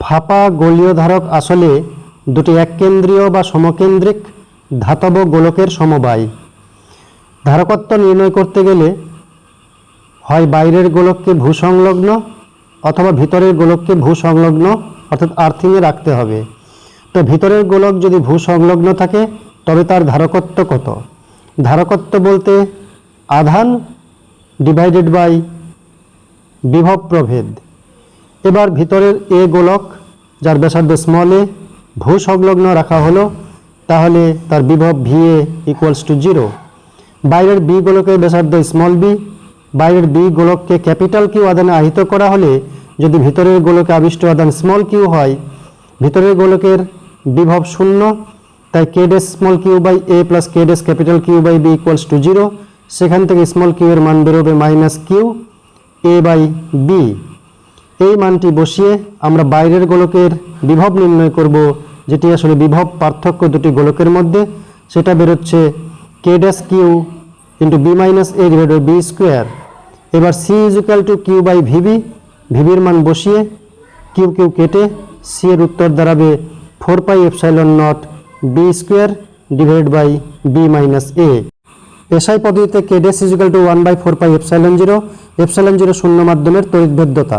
ফাঁপা গোলীয় ধারক আসলে দুটি এককেন্দ্রীয় বা সমকেন্দ্রিক ধাতব গোলকের সমবায়। ধারকত্ব নির্ণয় করতে গেলে হয় বাইরের গোলককে ভূসংলগ্ন অথবা ভিতরের গোলককে ভূসংলগ্ন, অর্থাৎ আর্থিংয়ে রাখতে হবে। তো ভিতরের গোলক যদি ভূসংলগ্ন থাকে, তবে তার ধারকত্ব কত? ধারকত্ব বলতে আধান ডিভাইডেড বাই বিভব প্রভেদ। এবার ভিতরের এ গোলক, যার ব্যাসার্ধ স্মল এ ভূ সংলগ্ন রাখা হলো, তাহলে তার বিভব V A equals to zero বাইরের বি গোলকের ব্যাসার্ধ স্মল বি বাইরের বি গোলককে ক্যাপিটাল কিউ আদানে আহিত করা হলে, যদি ভিতরের গোলকে আবিষ্ট আদান স্মল কিউ হয়, ভিতরের গোলকের বিভব শূন্য, তাই K dash small Q by A plus K dash capital Q by B equals to zero সেখান থেকে স্মল কিউ এর মান বেরোবে minus Q A by B এই মানটি বসিয়ে আমরা বাইরের গোলকের বিভব নির্ণয় করব, যেটি আসলে বিভব পার্থক্য দুটি গোলকের মধ্যে। সেটা বেরোচ্ছে K dash Q into B minus A divide B square এবার C is equal to Q by VB ভিবির মান বসিয়ে কিউ কিউ কেটে সি এর উত্তর দাঁড়াবে four pi epsilon nought B square divide by B minus A SI পদ্ধতিতে K dash is equal to one by four pi epsilon zero epsilon zero শূন্য মাধ্যমের তড়িৎভেদ্যতা